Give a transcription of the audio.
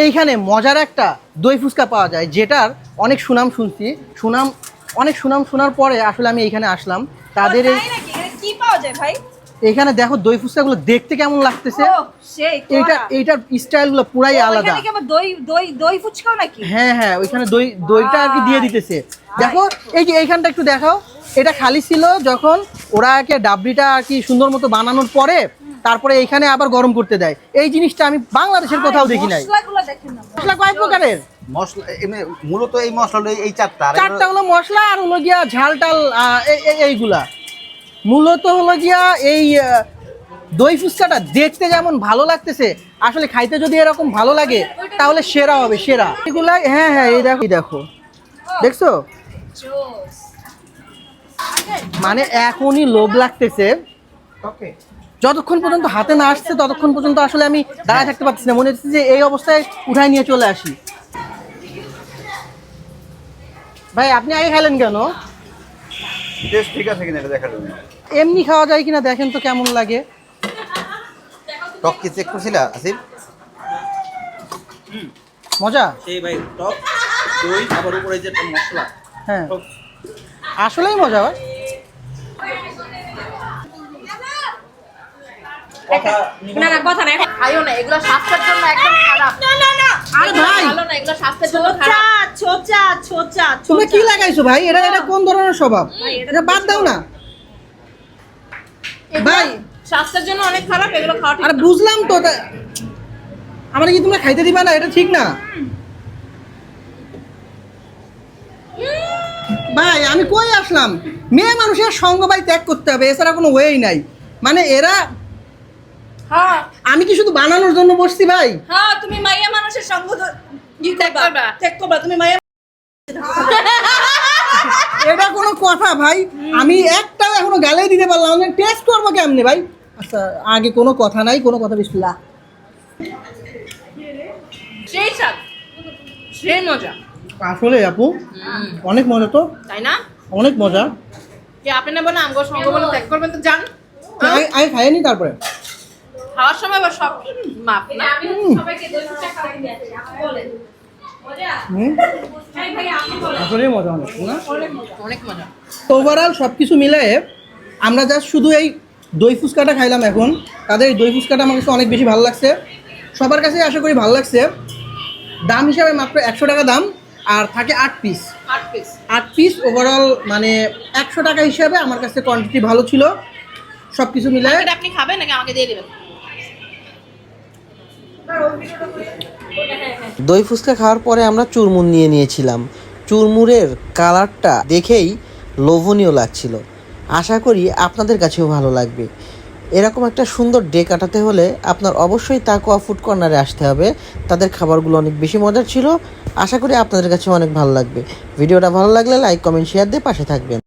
এইখানে মজার একটা দই ফুচকা পাওয়া যায় যেটার অনেক সুনাম শুনছি। সুনাম অনেক সুনাম শোনার পরে আসলে আমি এইখানে আসলাম। তাদের এই এখানে কি পাওয়া যায় ভাই? এইখানে দেখো দই ফুচকাগুলো দেখতে কেমন লাগতেছে। কড়া। এইটার স্টাইলগুলো পুরাই আলাদা। এখানে দই দই দই ফুচকাও নাকি? হ্যাঁ হ্যাঁ ওইখানে দই দইটা আর কি দিয়ে দিতেছে। দেখো এই যে এইখানটা একটু দেখাও। এটা খালি ছিল যখন ওরা একে ডাবরিটা আর কি সুন্দর মতো বানানোর পরে তারপরে এইখানে আবার গরম করতে দেয়। এই জিনিসটা আমি বাংলাদেশের কোথাও দেখি নাই। মশলাগুলো দেখেন না মশলা। কয় প্রকারের? মশলা মূলত এই মশলাটা এই চারটা চারটা হলো মশলা আর হলো গিয়া ঝাল টাল এইগুলা। মূলত হলো গিয়া এই দই ফুচকাটা দেখতে যেমন ভালো লাগতেছে আসলে খাইতে যদি এরকম ভালো লাগে তাহলে সেরা হবে সেরা। এগুলা হ্যাঁ হ্যাঁ এই দেখো দেখো। দেখছ? মানে এখনই লোভ লাগতেছে। ওকে যতক্ষণ পর্যন্ত হাতে না আসছে ততক্ষণ পর্যন্ত আসলে আমি দাঁড়ায় থাকতে পারছি না। মনে হচ্ছে যে এই অবস্থায় উঠায় নিয়ে চলে আসি। ভাই আপনি আগে খেলেন কেন? টেস্ট ঠিক আছে কিনা এটা দেখার জন্য। এমনি খাওয়া যায় কিনা দেখেন তো কেমন লাগে। টক কি চেক করছিলা আসিফ? মজা? সেই ভাই টক দই আবার উপরে যে মশলা। হ্যাঁ। আসলেই মজা ভাই। না না কথা না খাইও না এগুলো স্বাস্থ্যের জন্য একদম খারাপ। না না না আরে ভাই ভালো না এগুলো স্বাস্থ্যের জন্য খারাপ। ছোচা ছোচা তুমি কি লাগাইছো ভাই? এটা এটা কোন ধরনের স্বভাব? এটা বাদ দাও না। ভাই। স্বাস্থ্যের জন্য অনেক খারাপ এগুলো খাওয়া ঠিক বুঝলাম তো আমার কি তোমরা খাইতে দিবা না? এটা ঠিক না। ভাই আমি কই আসলাম? মেয়ে মানুষের সঙ্গ ভাই ত্যাগ করতে হবে এছাড়া কোনো ওয়েই নাই। মানে এরা হ্যাঁ। আমি কি শুধু বানানোর জন্য বসছি ভাই? হ্যাঁ তুমি মাইয়া মানুষের সঙ্গ ত্যাগ করবা? করবা। ত্যাগ করবা তুমি মাইয়া এটা কোনো কথা ভাই। আমি একটাও এখনও গালেই দিতে পারলাম না। টেস্ট করব কেমনে ভাই? আচ্ছা আগে কোনো কথা নাই কোনো কথা বিসমিল্লাহ সেই মজা। আসলে আপু অনেক মজা তো। তাই না? অনেক মজা। যে আপনি না আমগো সঙ্গ বলে ত্যাগ করবেন তো জান। আগে খাইনি তারপরে। খাওয়ার সময় আবার সব মাপ না? হুম? আসলেই মজা অনেক না? অনেক মজা। ওভারঅল সব কিছু মিলিয়ে আমরা জাস্ট শুধু এই দই ফুচকাটা খাইলাম এখন। তাদের এই দই ফুচকাটা আমার কাছে অনেক বেশি ভালো লাগছে। সবার কাছে আশা করি ভালো লাগছে। দাম হিসাবে মাত্র একশো টাকা দাম আর থাকে আট পিস আট পিস আট পিস ওভারঅল মানে একশো টাকা হিসাবে আমার কাছে কোয়ান্টিটি ভালো ছিল। সব কিছু মিলে আপনি খাবেন নাকি আমাকে দিয়ে দিবেন? দই ফুচকা খাওয়ার পরে আমরা চুরমুর নিয়ে নিয়েছিলাম। চুরমুরের কালারটা দেখেই লোভনীয় লাগছিল। আশা করি আপনাদের কাছেও ভালো লাগবে। এরকম একটা সুন্দর ডে কাটাতে হলে আপনার অবশ্যই তাকোয়া ফুড কর্নারে আসতে হবে। তাদের খাবারগুলো অনেক বেশি মজার ছিল। আশা করি আপনাদের কাছে অনেক ভালো লাগবে। ভিডিওটা ভালো লাগলে লাইক, কমেন্ট শেয়ার দিয়ে পাশে থাকবেন।